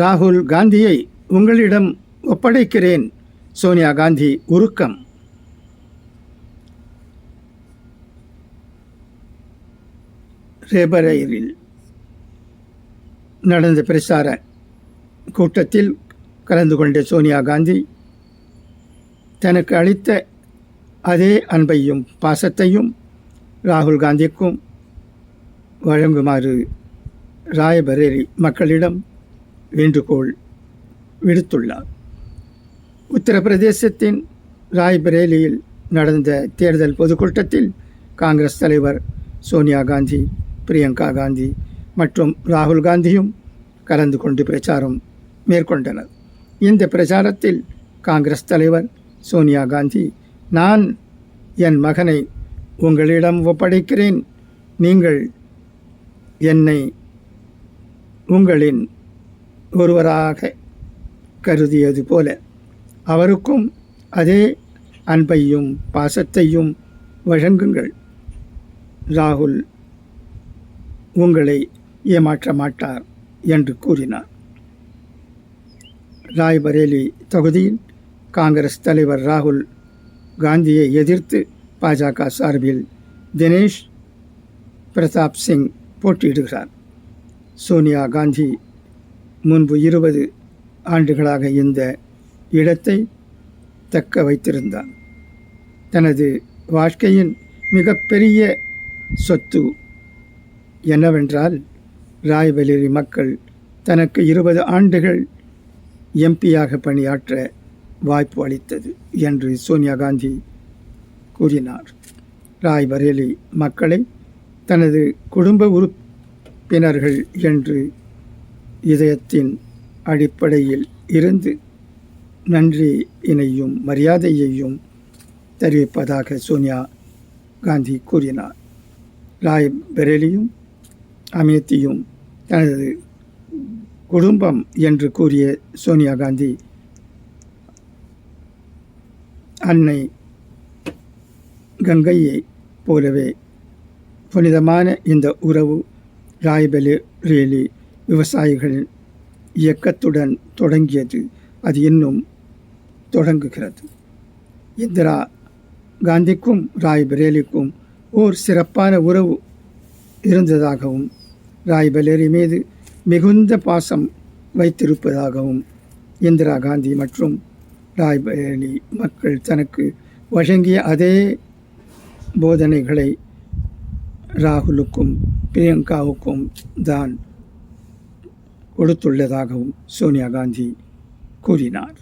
ராகுல் காந்தியை உங்களிடம் ஒப்படைக்கிறேன். சோனியா காந்தி உருக்கம். ரேபரேரில் நடந்த பிரச்சார கூட்டத்தில் கலந்து கொண்ட சோனியா காந்தி தனக்கு அளித்த அதே அன்பையும் பாசத்தையும் ராகுல் காந்திக்கும் வழங்குமாறு ராயபரேரி மக்களிடம் வேண்டுகோள் விடுத்துள்ளார். உத்தரப்பிரதேசத்தின் ராய்பரேலியில் நடந்த தேர்தல் பொதுக்கூட்டத்தில் காங்கிரஸ் தலைவர் சோனியா காந்தி பிரியங்கா காந்தி மற்றும் ராகுல் காந்தியும் கலந்து கொண்டு பிரச்சாரம் மேற்கொண்டனர். இந்த பிரச்சாரத்தில் காங்கிரஸ் தலைவர் சோனியா காந்தி நான் என் மகனை உங்களிடம் ஒப்படைக்கிறேன். நீங்கள் என்னை உங்களின் ஒருவராக கருதியது போல அவருக்கும் அதே அன்பையும் பாசத்தையும் வழங்குங்கள். ராகுல் உங்களை ஏமாற்ற மாட்டார் என்று கூறினார். ராய்பரேலி தொகுதியில் காங்கிரஸ் தலைவர் ராகுல் காந்தியை எதிர்த்து பாஜக சார்பில் தினேஷ் பிரதாப் சிங் போட்டியிடுகிறார். சோனியா காந்தி முன்பு இருபது ஆண்டுகளாக இந்த இடத்தை தக்க வைத்திருந்தார் தனது வாழ்க்கையின் மிகப்பெரிய சொத்து என்னவென்றால் ராய்பரேலி மக்கள் தனக்கு இருபது ஆண்டுகள் எம்பியாக பணியாற்ற வாய்ப்பு அளித்தது என்று சோனியா காந்தி கூறினார். ராய் பரேலி மக்களை தனது குடும்ப உறுப்பினர்கள் என்று இதயத்தின் அடிப்படையில் இருந்து நன்றி இணையும் மரியாதையையும் தெரிவிப்பதாக சோனியா காந்தி கூறினார். ராய்பரேலியும் அமேத்தியும் தனது குடும்பம் என்று கூறிய சோனியா காந்தி அன்னை கங்கையை போலவே புனிதமான இந்த உறவு ராய்பரேலி விவசாயிகளின் இயக்கத்துடன் தொடங்கியது அது இன்னும் தொடங்குகிறது. இந்திரா காந்திக்கும் ராய் பரேலிக்கும் ஓர் சிறப்பான உறவு இருந்ததாகவும் ராய் பலேரி மீது மிகுந்த பாசம் வைத்திருப்பதாகவும் இந்திரா காந்தி மற்றும் ராய் பரேலி மக்கள் தனக்கு வழங்கிய அதே போதனைகளை ராகுலுக்கும் பிரியங்காவுக்கும் தான் கொடுத்துள்ளதாகவும் சோனியா காந்தி கூறினார்.